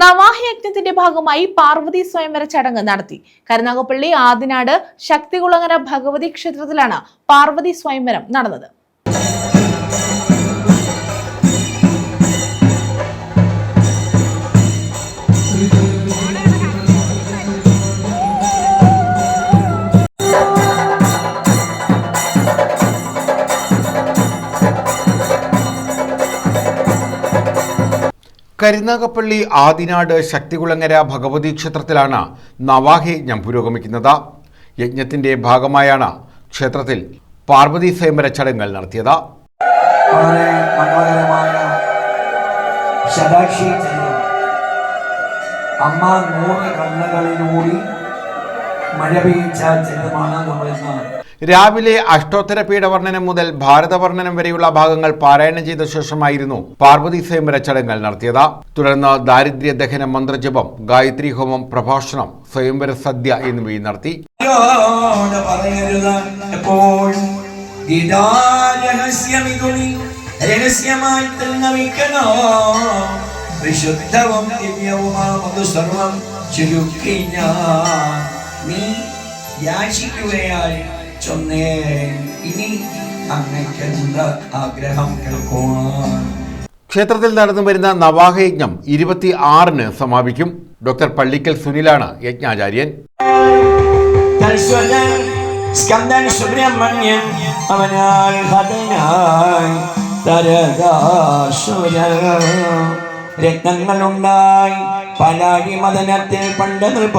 നവാഹ യജ്ഞത്തിന്റെ ഭാഗമായി പാർവതി സ്വയംവര ചടങ്ങ് നടത്തി. കരുനാഗപ്പള്ളി ആദിനാട് ശക്തികുളങ്ങര ഭഗവതി ക്ഷേത്രത്തിലാണ് പാർവതി സ്വയംവരം നടന്നത്. കരുനാഗപ്പള്ളി ആദിനാട് ശക്തികുളങ്ങര ഭഗവതി ക്ഷേത്രത്തിലാണ് നവാഹയജ്ഞം പുരോഗമിക്കുന്നത്. യജ്ഞത്തിന്റെ ഭാഗമായാണ് ക്ഷേത്രത്തിൽ പാർവതി സ്വയംവര ചടങ്ങുകൾ നടത്തിയത്. അമ്മ നൂറ് കണ്ണുകളിലൂടി മഴ പെയ്ച്ച ഇന്ന്. രാവിലെ അഷ്ടോത്തര പീഠവർണനം മുതൽ ഭാരതവർണനം വരെയുള്ള ഭാഗങ്ങൾ പാരായണം ചെയ്ത ശേഷമായിരുന്നു പാർവതി സ്വയംവര ചടങ്ങുകൾ നടത്തിയത്. തുടർന്ന് ദാരിദ്ര്യ ദഹന മന്ത്രജപം ഗായത്രി ഹോമം പ്രഭാഷണം സ്വയംവര സദ്യ എന്നിവയും നടത്തി. ചുരുക്കി ഞാൻ. നീ യാചിക്കുകയായി ചൊന്നേ. ഇനി അങ്ങയ്ക്കെന്ത് ആഗ്രഹം കേൾക്കുവാൻ. ക്ഷേത്രത്തിൽ നടന്നു വരുന്ന നവാഹയജ്ഞം ഇരുപത്തി ആറിന് സമാപിക്കും. ഡോക്ടർ പള്ളിക്കൽ സുനിലാണ് യജ്ഞാചാര്യൻ. സ്കന്ദൻ സുബ്രഹ്മണ്യൻ അവനാൽ രത്നങ്ങളുണ്ടായി പലാഴി മദനത്തിൽ പണ്ട് നൃപ